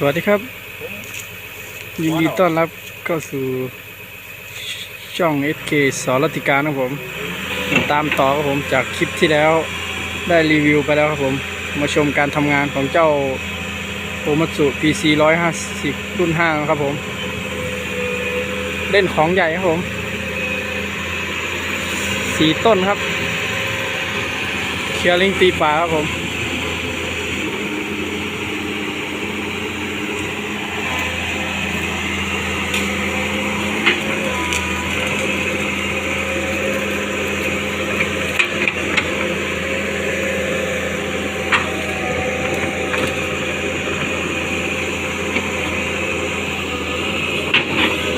วยสวัสดีครับ ยินดีต้อนรับเข้าสู่ช่อง SK สอรติการนะครับผม ตามต่อครับผมจากคลิปที่แล้วได้รีวิวไปแล้วครับผม มาชมการทำงานของเจ้าโอมัตสุ PC 150 รุ่น5ครับผม เล่นของใหญ่ครับผมสีต้นครับ เคลียร์ลิงตีป่าครับผม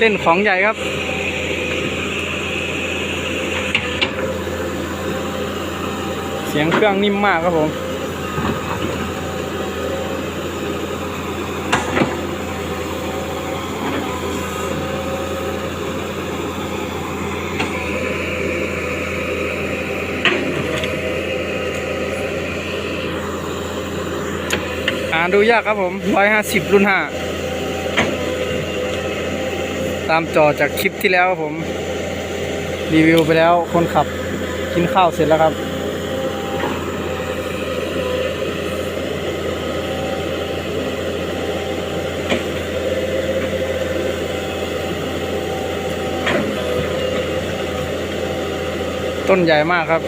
เล่นของใหญ่ครับ เสียงเครื่องนิ่มมากครับผมอ่านดูยากครับผม150รุ่น5 ตามจอจากคลิปที่แล้วผม รีวิวไปแล้วคนขับกินข้าวเสร็จแล้วครับ ต้นใหญ่มากครับ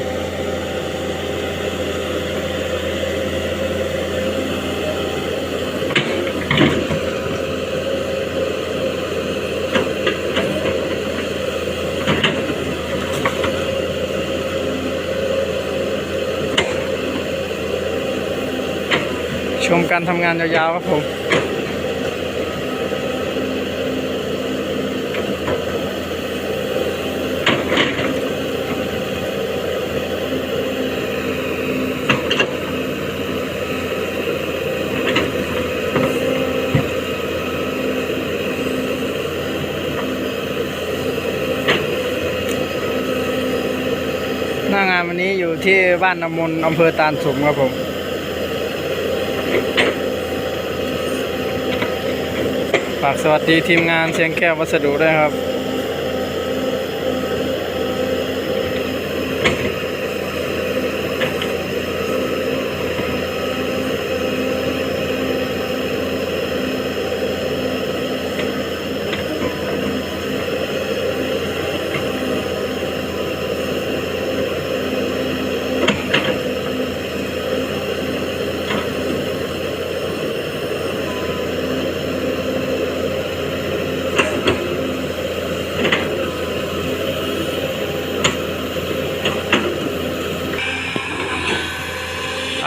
มการทำงานยาวๆครับผมหน้างานวันนี้อยู่ที่บ้านนำมนอำเภอตาลสุมครับผม ฝากสวัสดีทีมงานเชียงแก้ววัสดุด้วยครับ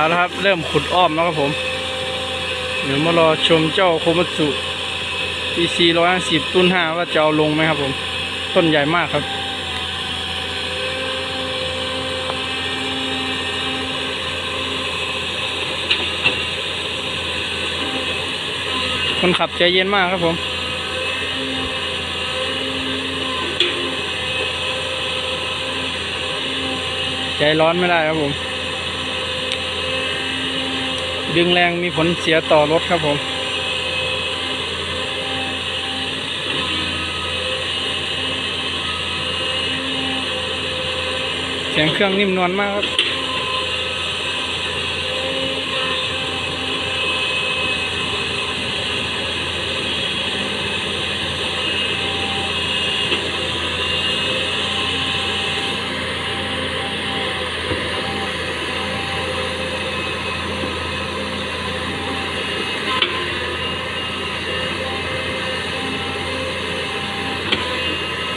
เอาละครับ เริ่มขุดอ้อมแล้วครับผม เดี๋ยวมารอชมเจ้าโคมัตสุ PC 150ตุ้น5ว่าจะเอาลงไหมครับผม ต้นใหญ่มากครับคนขับใจเย็นมากครับผม ใจร้อนไม่ได้ครับผม ดึงแรงมีผลเสียต่อรถครับผม เสียงเครื่องนิ่มนวลมากครับ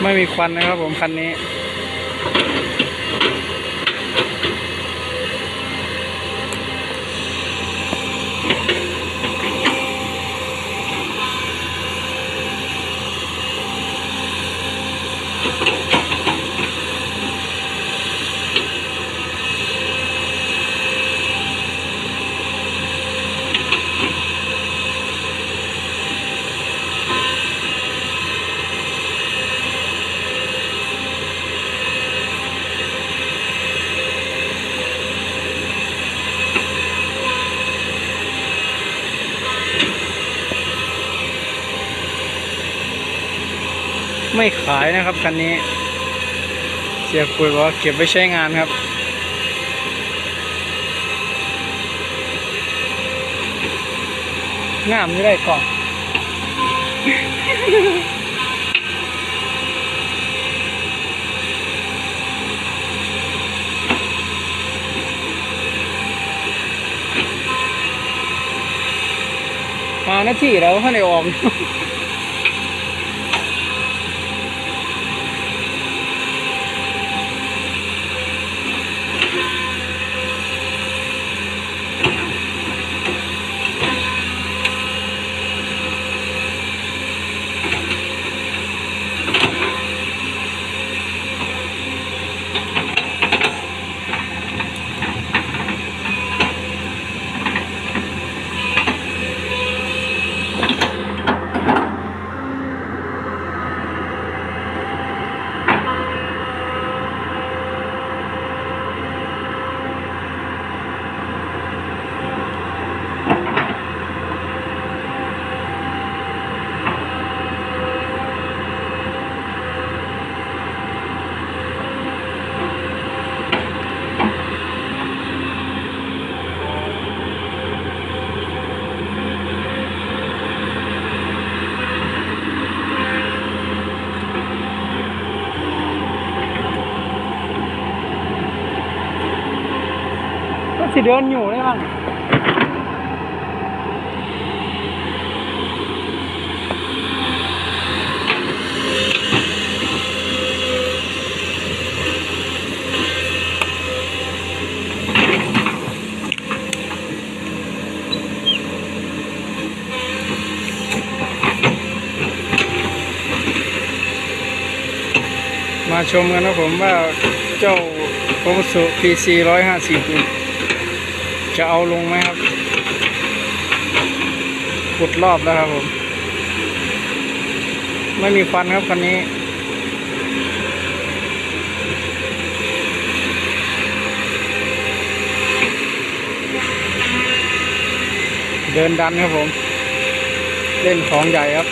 ไม่มีควันนะครับผมคันนี้ ไม่ขายนะครับคันนี้ เสียคุยบอกว่าเก็บไว้ใช้งานครับ งามไม่ได้ก่อนมาหน้าที่แล้วข้างในออก สิเดินอยู่ได้บ้างมาชมกันนะผมว่าเจ้าโคมสุ PC 150 จะเอาลงไหมครับขุดรอบแล้วครับผม ไม่มีควันครับคันนี้ เดินดันครับผม เล่นของใหญ่ครับ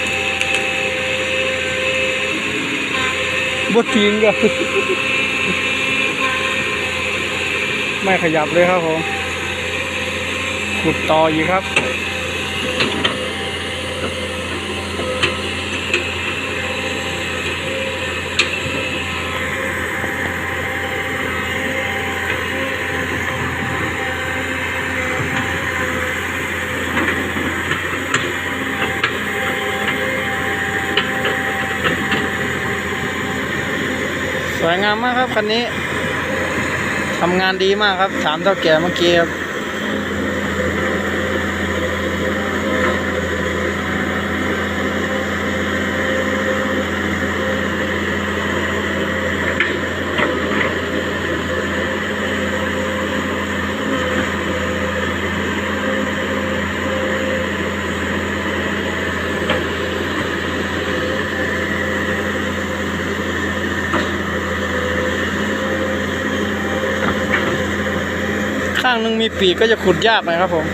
บดทิ้งก็ไม่ขยับเลยครับผม ขุดต่ออีกครับ สวยงามมากครับคันนี้ทำงานดีมากครับ ถามเท่าแก่เมื่อกี้ครับางหนึ่งมีปีกก็จะขุดยากหนะครับผม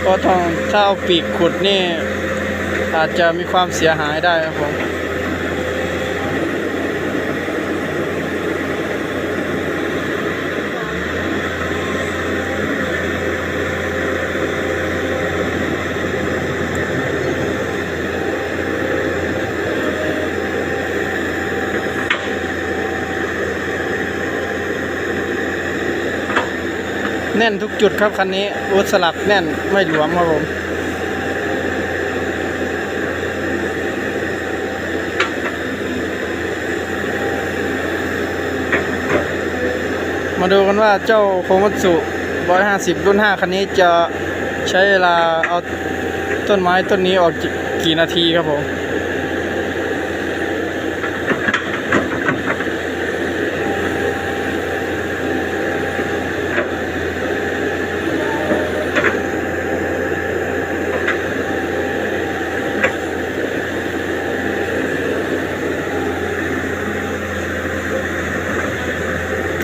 เพราะถ้าเอาปีกขุดนี่ อาจจะมีความเสียหายได้ครับผม แน่นทุกจุดครับคันนี้รูดสลักแน่นไม่หลวมครับผมมาดูกันว่าเจ้าโคมัตสุ 150 รุ่น 5 คันนี้จะใช้เวลาเอาต้นไม้ต้นนี้ออกกี่นาทีครับผม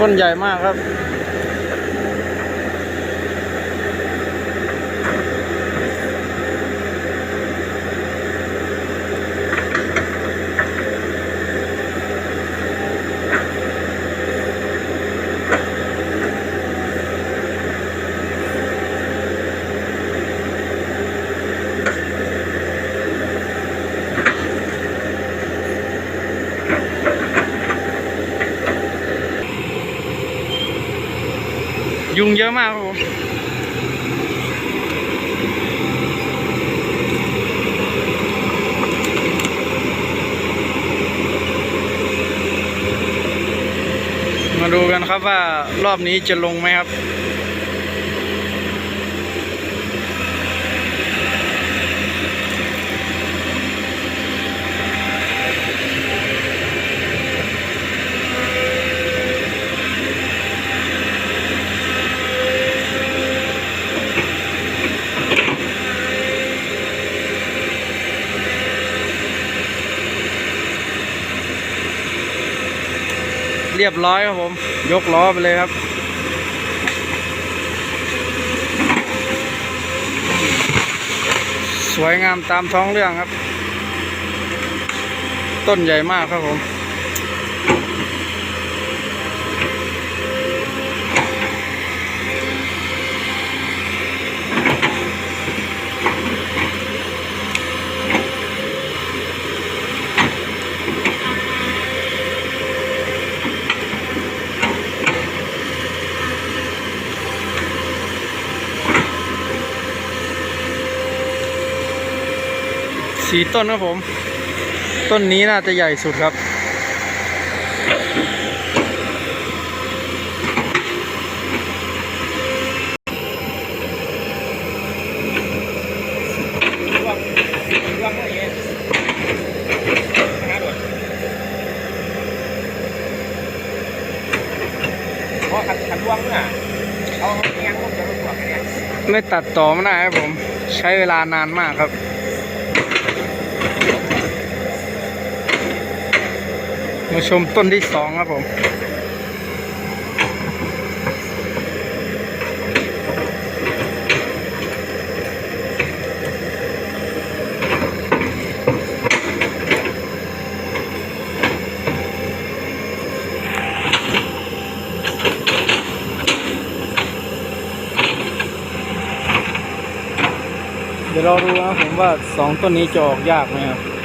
ต้นใหญ่มากครับ ยุงเยอะมากครับผมมาดูกันครับว่ารอบนี้จะลงไหมครับ รียบร้อยครับผม ยกล้อไปเลยครับ สวยงามตามท้องเรื่องครับ ต้นใหญ่มากครับผม สีต้นครับผม ต้นนี้น่าจะใหญ่สุดครับ ไม่ตัดต่อไม่ได้ครับผม ใช้เวลานานมากครับ มาชมต้นที่สองครับผมเดี๋ยวเราดูนะผมว่าสองต้นนี้จะออกยากไหมครับ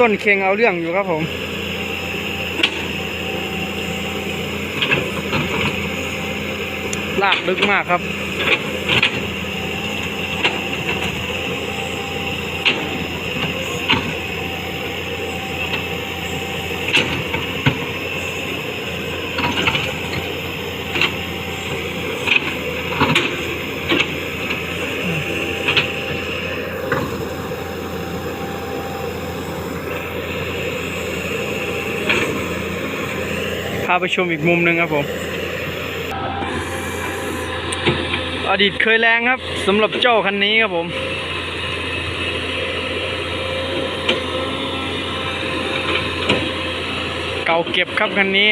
ต้นเคงเอาเรื่องอยู่ครับผมลากลึกมากครับ พาไปชมอีกมุมหนึ่งครับผม อดีตเคยแรงครับสำหรับเจ้าคันนี้ครับผมเก่าเก็บครับคันนี้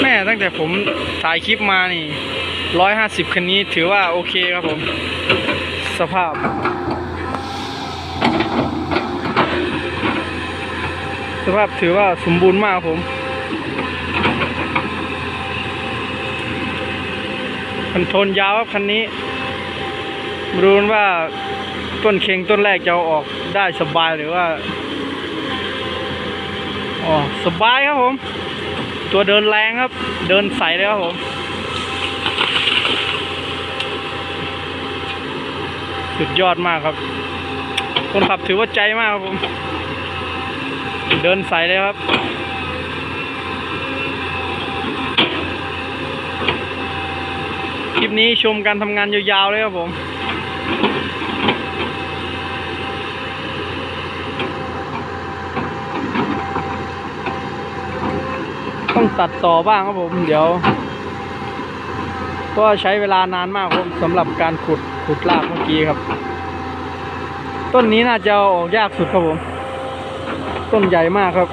แม่ตั้งแต่ผมถ่ายคลิปมานี่ร้อยห้าสิบคันนี้ถือว่าโอเคครับผม สภาพ สภาพถือว่าสมบูรณ์มากครับผมคอนทรลยาวครับคันนี้มาดูกันว่าต้นเค็งต้นแรกจะอออกได้สบายหรือว่าอ๋อสบายครับผม ตัวเดินแรงครับ เดินใสเลยครับผมสุดยอดมากครับ คนขับถือว่าใจมากครับผม เดินใสเลยครับ คลิปนี้ชมการทำงานยาวๆเลยครับผมต้องตัดต่อบ้างครับผม เดี๋ยวเพราะว่าใช้เวลานานมากครับผมสำหรับการขุดขุดลากเมื่อกี้ครับ ต้นนี้น่าจะออกยากสุดครับผม ต้นใหญ่มากครับ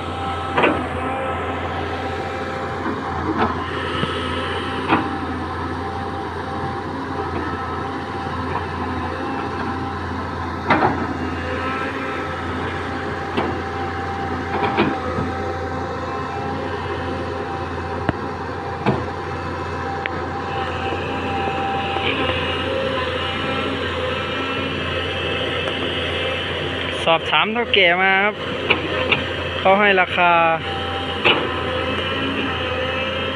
สอบถามเท่าแก่มาครับเขาให้ราคา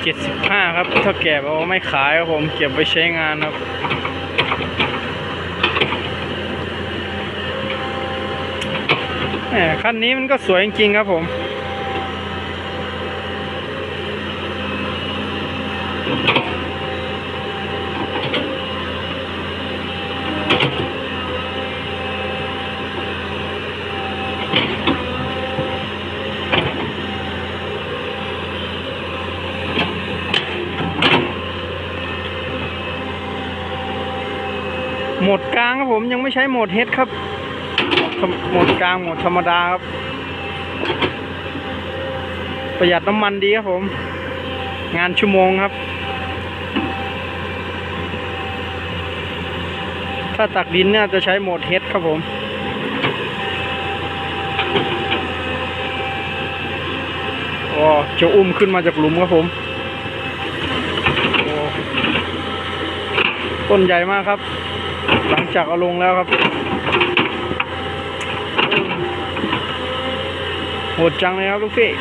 75 ครับเท่าแก่บอกว่าไม่ขายครับผมเก็บไว้ใช้งานครับแหมคันนี้มันก็สวยจริงๆครับผม โหมดกลางครับผมยังไม่ใช้โหมดเฮดครับโหมดกลางโหมดธรรมดาครับ ประหยัดน้ำมันดีครับผม งานชั่วโมงครับ ถ้าตักดินเนี่ยจะใช้โหมดเฮดครับผมโอ้จะอุ้มขึ้นมาจากหลุมครับผมต้นใหญ่มากครับ หลังจากเอาลงแล้วครับโหดจังเลยครับลูกพี่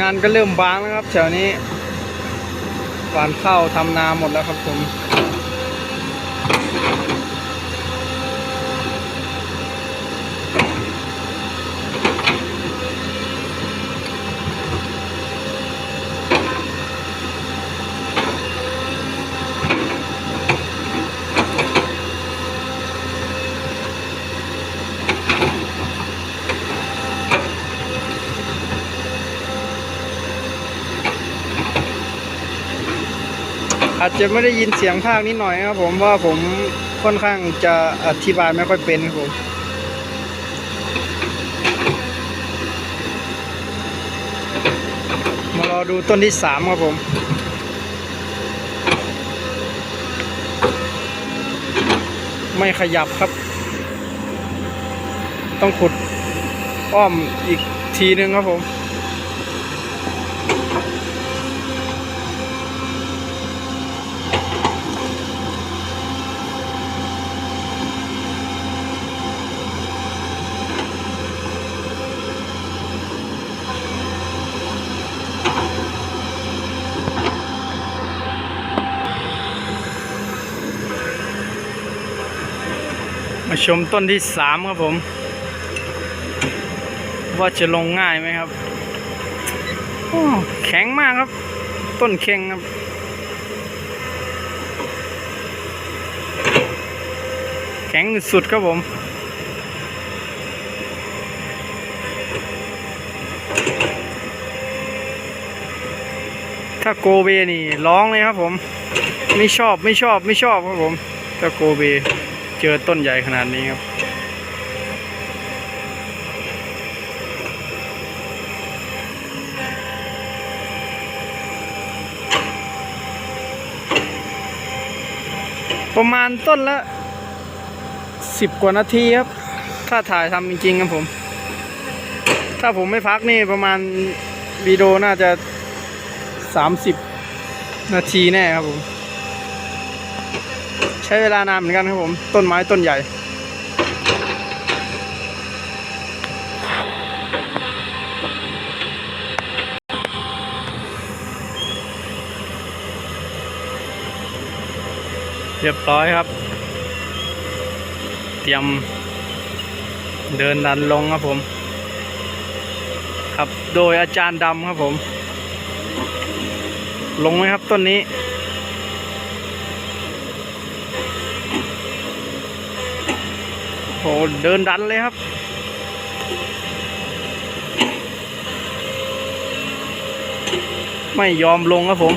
งานก็เริ่มบางแล้วครับแถวนี้ หวานข้าวทำนาหมดแล้วครับผม อาจจะไม่ได้ยินเสียงภาคนิดหน่อยครับผมว่าผมค่อนข้างจะอธิบายไม่ค่อยเป็นครับผมมารอดูต้นที่สามครับผมไม่ขยับครับ ต้องขุดอ้อมอีกทีนึงครับผม มาชมต้นที่สามครับผม ว่าจะลงง่ายไหมครับโอ้แข็งมากครับ ต้นเค็งครับ แข็งสุดครับผมถ้าโกเบนี่ร้องเลยครับผม ไม่ชอบไม่ชอบไม่ชอบครับผมถ้าโกเบ เจอต้นใหญ่ขนาดนี้ครับ ประมาณต้นละสิบกว่านาทีครับ ถ้าถ่ายทำจริงๆครับผม ถ้าผมไม่พักนี่ประมาณวิดีโอน่าจะสามสิบนาทีแน่ครับผม ใช้เวลานานเหมือนกันครับผม ต้นไม้ต้นใหญ่ เรียบร้อยครับ เตรียมเดินดันลงครับผม ครับโดยอาจารย์ดำครับผม ลงไหมครับต้นนี้ หเดินดันเลยครับ ไม่ยอมลงครับผม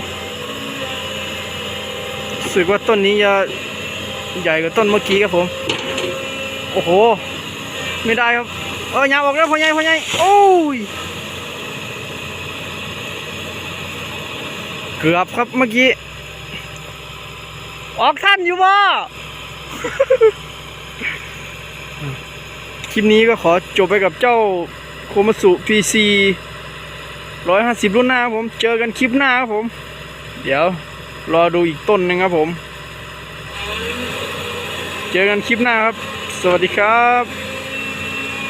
สึกว่าต้นนี้จะใหญ่กว่าต้นเมื่อกี้ครับผม โอ้โห ไม่ได้ครับ เออหยาบออกแล้วพ่อใหญ่พ่อใหญ่โอ้ย เกือบครับเมื่อกี้ ออกท่านอยู่บ่ ลิปนี้ก็ขอจบไปกับเจ้าโคมาสุ PC ร้อยห้าสิบรุ่นหน้าผมเจอกันคลิปหน้าครับผม เดี๋ยวรอดูอีกต้นหนึ่งครับผม เจอกันคลิปหน้าครับ สวัสดีครับ